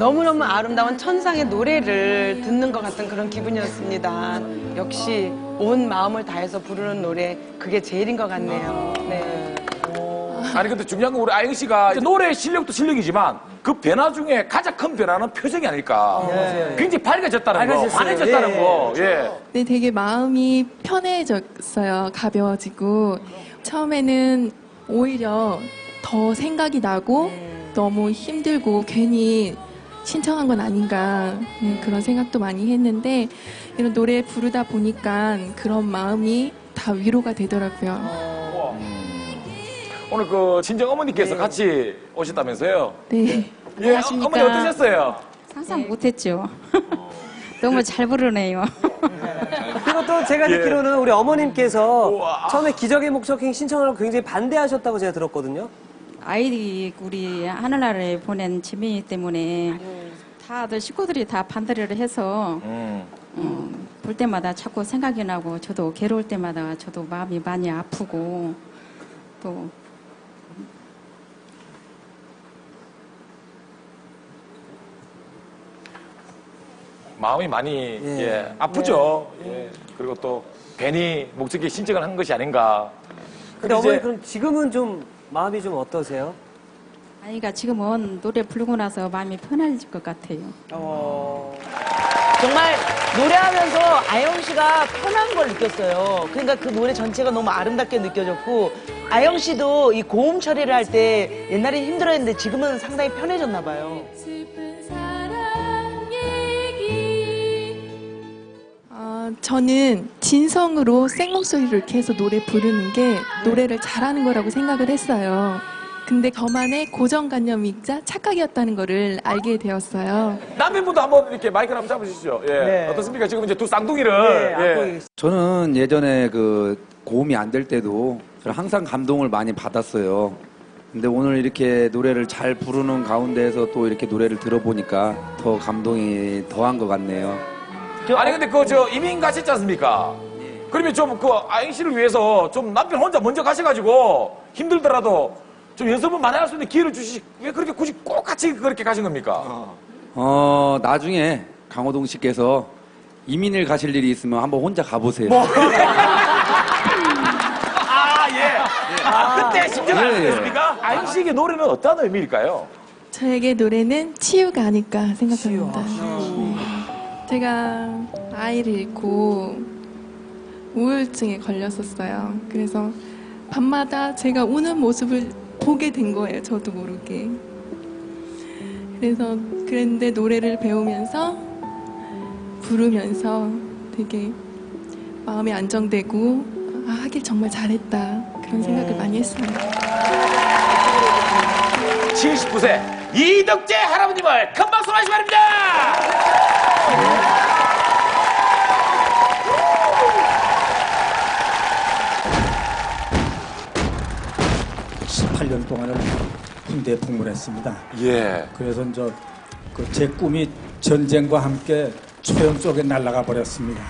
아름다운 천상의 노래를 듣는 것 같은 그런 기분이었습니다. 역시 온 마음을 다해서 부르는 노래 그게 제일인 것 같네요. 네. 아니 근데 중요한 건 우리 아영 씨가 노래 실력도 실력이지만 그 변화 중에 가장 큰 변화는 표정이 아닐까. 굉장히 밝아졌다는 거, 밝아졌어요. 환해졌다는 예, 거. 예. 네, 되게 마음이 편해졌어요. 가벼워지고. 처음에는 오히려 더 생각이 나고 너무 힘들고 괜히 신청한 건 아닌가 음, 그런 생각도 많이 했는데 이런 노래 부르다 보니까 그런 마음이 다 위로가 되더라고요. 오늘 그 친정 어머니께서 같이 오셨다면서요? 네. 예, 어, 어머니 어떠셨어요? 상상 못했죠. 너무 잘 부르네요. 그리고 또 제가 예. 듣기로는 우리 어머님께서 우와. 처음에 기적의 목적행 신청을 하고 굉장히 반대하셨다고 제가 들었거든요. 아이들이 우리 하늘나라에 보낸 지민이 때문에 다들 식구들이 다 반대를 해서 음. 음, 볼 때마다 자꾸 생각이 나고 저도 괴로울 때마다 저도 마음이 많이 아프고 또 마음이 많이 예. 예, 아프죠. 예. 그리고 또 괜히 목적에 신청을 한 것이 아닌가. 근데 어머니 이제 그럼 지금은 좀 마음이 좀 어떠세요? 아이가 지금은 노래 부르고 나서 마음이 편해질 것 같아요. 정말 노래하면서 아영 씨가 편한 걸 느꼈어요. 그러니까 그 노래 전체가 너무 아름답게 느껴졌고 아영 씨도 이 고음 처리를 할 때 옛날에 힘들었는데 지금은 상당히 편해졌나 봐요. 어, 저는 진성으로 생목소리를 이렇게 해서 노래 부르는 게 노래를 잘하는 거라고 생각을 했어요. 근데 저만의 고정관념이자 착각이었다는 거를 알게 되었어요. 남편분도 한번 이렇게 마이크를 한번 잡으시죠. 예. 네. 어떻습니까? 지금 이제 두 쌍둥이를. 네, 예. 계시- 저는 예전에 그 고음이 안 될 때도 항상 감동을 많이 받았어요. 근데 오늘 이렇게 노래를 잘 부르는 가운데에서 또 이렇게 노래를 들어보니까 더 감동이 더한 것 같네요. 아니 근데 그 저 이민 가셨지 않습니까? 그러면 좀 그 아영 씨를 위해서 좀 남편 혼자 먼저 가셔가지고 힘들더라도 좀 연습을 많이 할 수 있는 기회를 주시 왜 그렇게 굳이 꼭 같이 그렇게 가신 겁니까? 어, 나중에 강호동 씨께서 이민을 가실 일이 있으면 한번 혼자 가보세요. 아 예. 아, 그때 심정 안 예, 예. 됐습니까? 아영 씨에게 노래는 어떤 의미일까요? 저에게 노래는 치유가 아닐까 생각합니다. 네. 제가 아이를 잃고 우울증에 걸렸었어요. 그래서 밤마다 제가 우는 모습을 보게 된 거예요. 저도 모르게. 그래서 그랬는데 노래를 배우면서 부르면서 되게 마음이 안정되고 아, 하길 정말 잘했다 그런 생각을 많이 했어요. 79세 이덕재 할아버님을 큰 박수로 하시 바랍니다. 18년 동안을 군대에 복무했습니다. 예. 그래서 이제 그 제 꿈이 전쟁과 함께 초영 쪽에 날아가 버렸습니다.